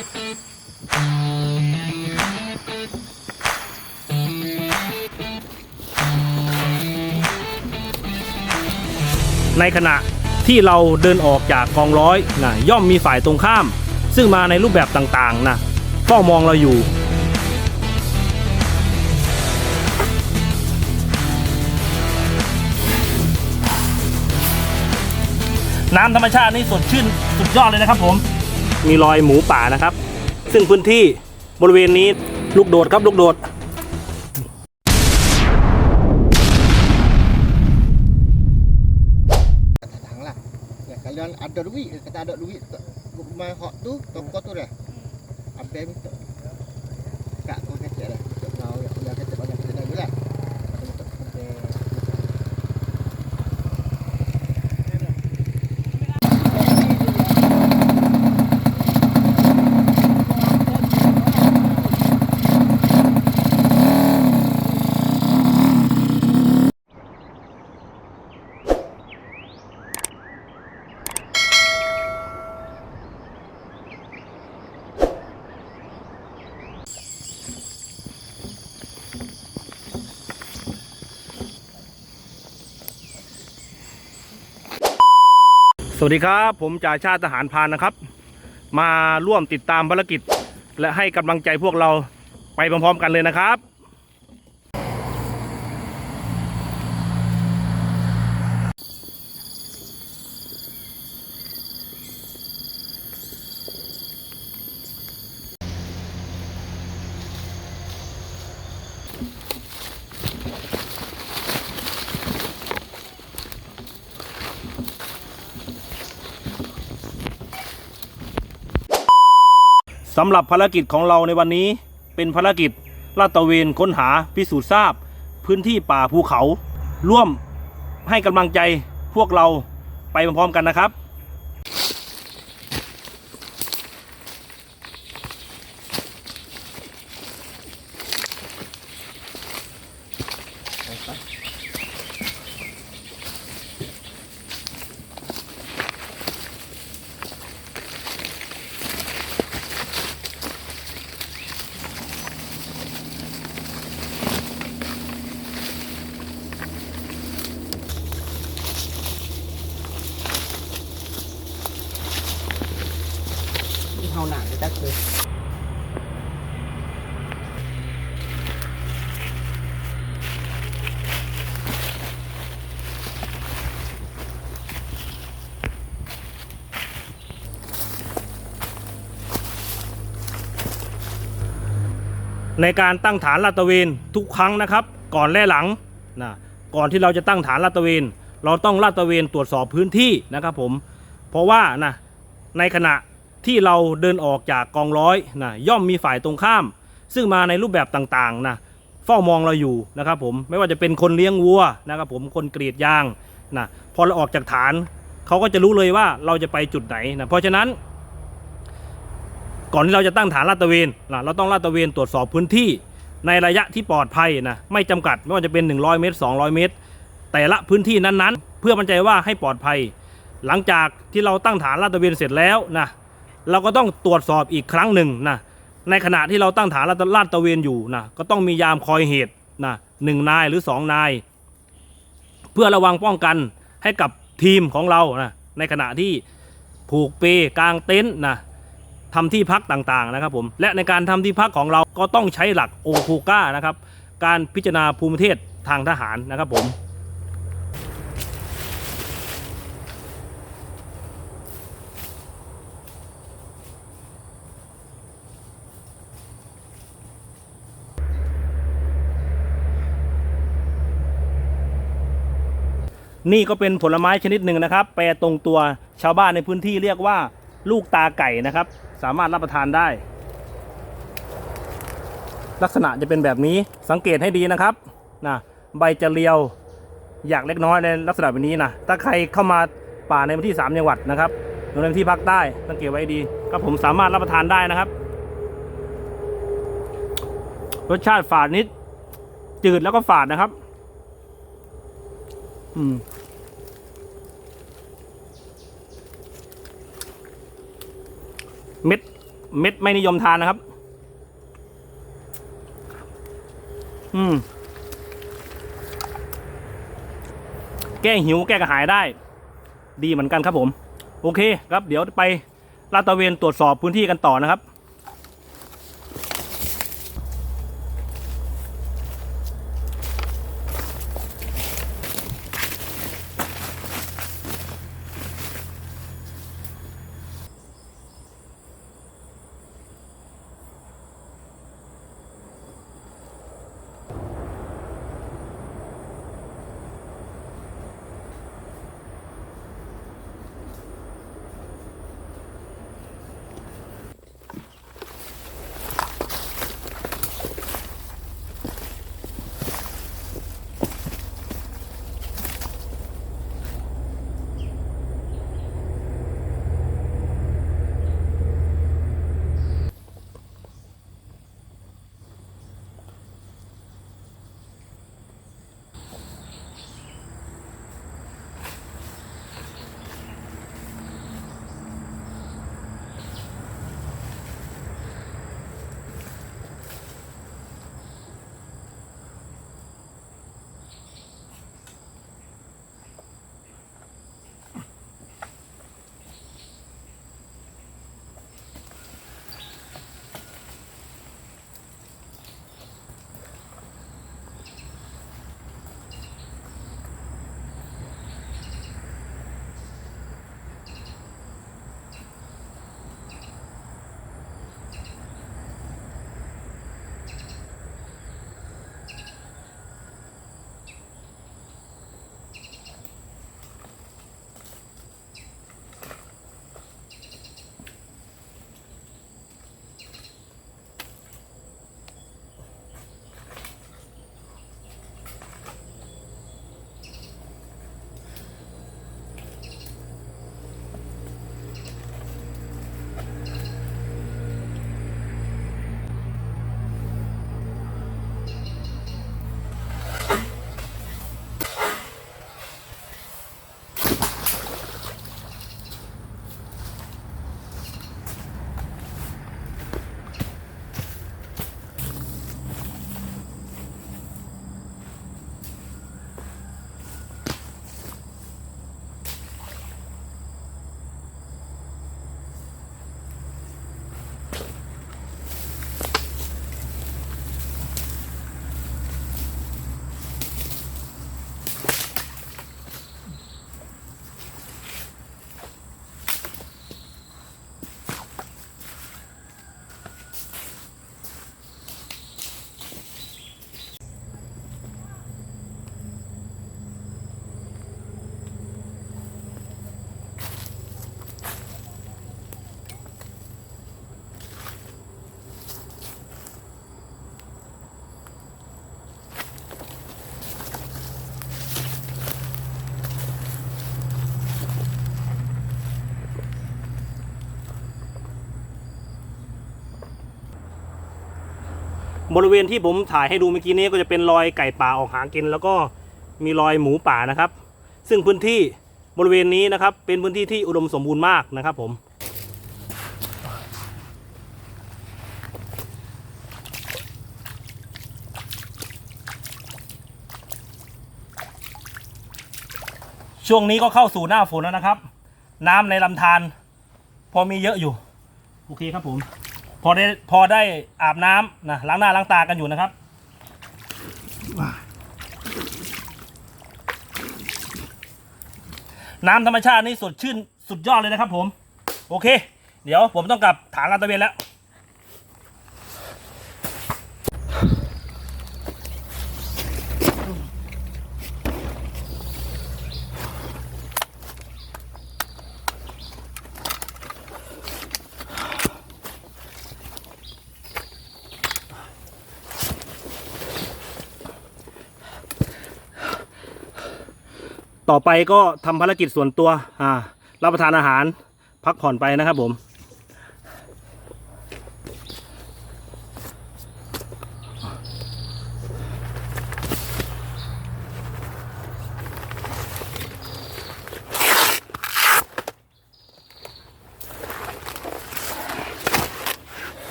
ในขณะที่เราเดินออกจากกองร้อยนะย่อมมีฝ่ายตรงข้าม ซึ่งมาในรูปแบบต่างๆนะเฝ้ามองเราอยู่ น้ำธรรมชาตินี่สดชื่นสุดยอดเลยนะครับผม มีรอยหมูป่านะครับ ซึ่งพื้นที่บริเวณนี้ลูกโดดครับลูกโดด datang lah. Ya, kalian ada duit, kata ada duit, tak rumah hak tu, toko tu dah. Abang minta. Kak kau kata dah. Tak tahu ya, dia kata banyak kita dah lah. Minta sampai สวัสดีครับ ผมจ่าชาติทหารพานนะครับ มาร่วมติดตามภารกิจ และให้กำลังใจพวกเราไปพร้อมๆกันเลยนะครับ สำหรับภารกิจของเราในวันนี้เป็นภารกิจลาดตระเวนค้นหาพิสูจน์ทราบ พื้นที่ป่าภูเขา ร่วมให้กำลังใจพวกเราไปพร้อมๆกันนะครับ ในการตั้งฐานลาดตระเวนทุกครั้งนะครับ ก่อนและหลังนะก่อนที่เราจะตั้งฐานลาดตระเวน เราต้องลาดตระเวนตรวจสอบพื้นที่นะครับผมเพราะว่านะในขณะที่เราเดินออกจากกองร้อยนะย่อมมีฝ่ายตรงข้าม ซึ่งมาในรูปแบบต่างๆนะเฝ้ามองเราอยู่นะครับผมไม่ว่าจะเป็นคนเลี้ยงวัวนะครับผมคนกรีดยางนะพอเราออกจากฐาน เขาก็จะรู้เลยว่าเราจะไปจุดไหนนะเพราะฉะนั้น ก่อนที่เราจะตั้งฐานลาดตระเวนนะเราต้องลาดตระเวนตรวจสอบพื้นที่ในระยะที่ปลอดภัยนะไม่จำกัดไม่ว่าจะเป็น 100 เมตร 200 เมตร แต่ละพื้นที่นั้นๆ เพื่อมั่นใจว่าให้ปลอดภัย หลังจากที่เราตั้งฐานลาดตระเวนเสร็จแล้วนะเราก็ต้องตรวจสอบอีกครั้งหนึ่งนะในขณะที่เราตั้งฐานลาดลาดตระเวนอยู่นะก็ต้องมียามคอยเหตุนะหนึ่งนายหรือสองนาย เพื่อระวังป้องกันให้กับทีมของเรานะในขณะที่ผูกเปกางเต็นท์นะ ทำที่พักต่างๆนะครับผมและในการทำที่พักของเราก็ต้องใช้หลักโอคูก้านะครับการพิจารณาภูมิประเทศทางทหารนะครับผมนี่ก็เป็นผลไม้ชนิดหนึ่งนะครับ แปลตรงตัวชาวบ้านในพื้นที่เรียกว่า ลูกตาไก่นะครับ สามารถรับประทานได้ ลักษณะจะเป็นแบบนี้สังเกตให้ดีนะครับนะใบจะเรียวอยากเล็กน้อยในลักษณะแบบนี้นะถ้าใครเข้ามาป่าในพื้นที่3จังหวัดนะครับโดยเฉพาะที่ภาคใต้สังเกตไว้ดีครับผมสามารถรับประทานได้นะครับ รสชาติฝาดนิด จืดแล้วก็ฝาดนะครับ อืม เม็ดไม่นิยมทานนะครับ อืม แก้หิวแก้กระหายได้ ดีเหมือนกันครับผม โอเคครับ เดี๋ยวไปลาดตระเวนตรวจสอบพื้นที่กันต่อนะครับ บริเวณที่ผมถ่ายให้ดูเมื่อกี้นี้ก็จะเป็นรอยไก่ป่าออกหากิน แล้วก็มีรอยหมูป่านะครับ ซึ่งพื้นที่บริเวณนี้นะครับ เป็นพื้นที่ที่อุดมสมบูรณ์มากนะครับผมช่วงนี้ก็เข้าสู่หน้าฝนแล้วนะครับ น้ำในลำธารพอมีเยอะอยู่ โอเคครับผม พอได้พอได้อาบน้ำนะล้างหน้าล้างตากันอยู่นะครับน้ำธรรมชาตินี่สดชื่นสุดยอดเลยนะครับผม โอเค เดี๋ยวผมต้องกลับฐานลาดตระเวนแล้ว ต่อไปก็ทำภารกิจส่วนตัว อ่า รับประทานอาหารพักผ่อนไปนะครับผมอ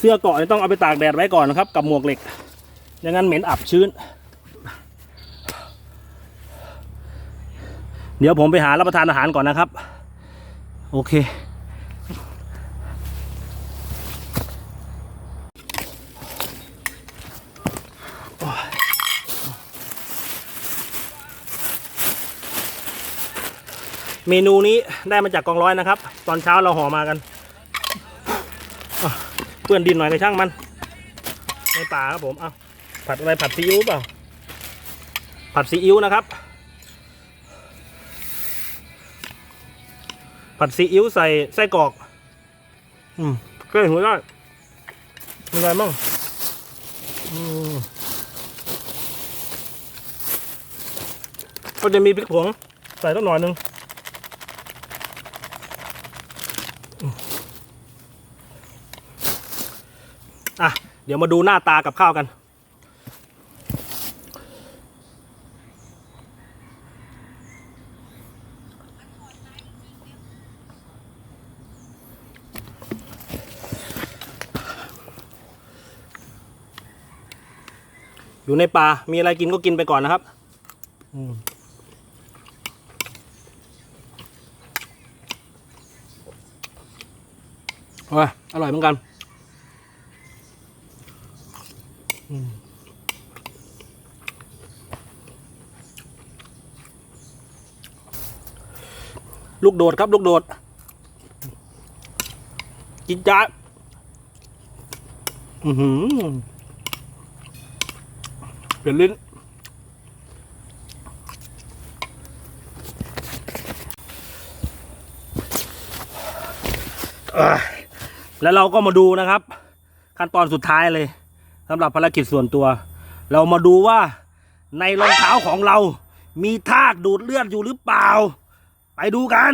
สื้อเกาะต้องเอาไปตากแดดไว้ก่อนนะครับ กับหมวกเหล็กอย่างนั้นเหม็นอับชื้น เดี๋ยวผมไปหารับประทานอาหารก่อนนะครับ โอเค เมนูนี้ได้มาจากกองร้อยนะครับ ตอนเช้าเราห่อมากันเปื้อนดินหน่อยก็ช่างมัน ในป่าครับผม เอาผัดอะไรผัดซีอิ๊วเปล่า ผัดซีอิ๊วนะครับ ผัดซีอิ๊วใส่ไส้กรอก อืมก็หัวได้มีอะไรบ้างก็จะมีพริกผงใส่สักหน่อยหนึงอะ เดี๋ยวมาดูหน้าตากับข้าวกัน อยู่ในป่ามีอะไรกินก็กินไปก่อนนะครับอืมโอ้ยอร่อยเหมือนกันลูกโดดครับ ลูกโดดจินจ้าอือหือ เปลี่ยนลิ้น แล้วเราก็มาดูนะครับ ขั้นตอนสุดท้ายเลยสำหรับภารกิจส่วนตัว เรามาดูว่าในรองเท้าของเรา มีธาตุดูดเลือดอยู่หรือเปล่า ไปดูกัน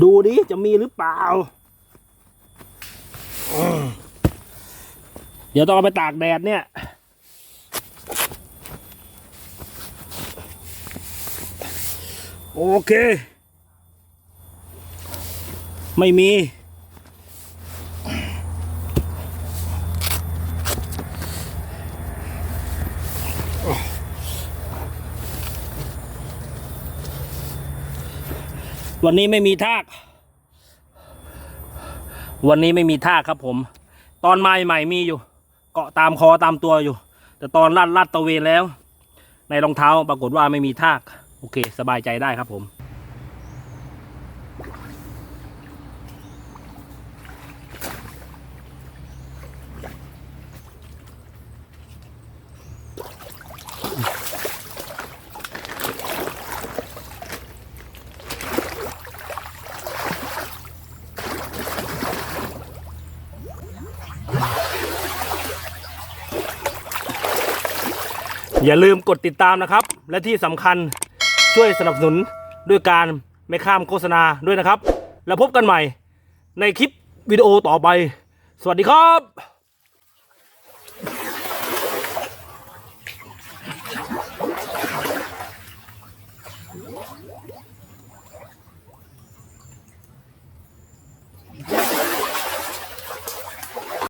ดูดิจะมีหรือเปล่า เดี๋ยวต้องเอาไปตากแดดเนี่ย โอเค ไม่มี วันนี้ไม่มีทาก วันนี้ไม่มีทากครับผม ตอนมาใหม่ๆมีอยู่ เกาะตามคอตามตัวอยู่ แต่ตอนลัดลัดตะเวนแล้ว ในรองเท้าปรากฏว่าไม่มีทาก โอเค สบายใจได้ครับผม อย่าลืมกดติดตามนะครับ และที่สำคัญช่วยสนับสนุนด้วยการไม่ข้ามโฆษณาด้วยนะครับ แล้วพบกันใหม่ในคลิปวิดีโอต่อไป สวัสดีครับ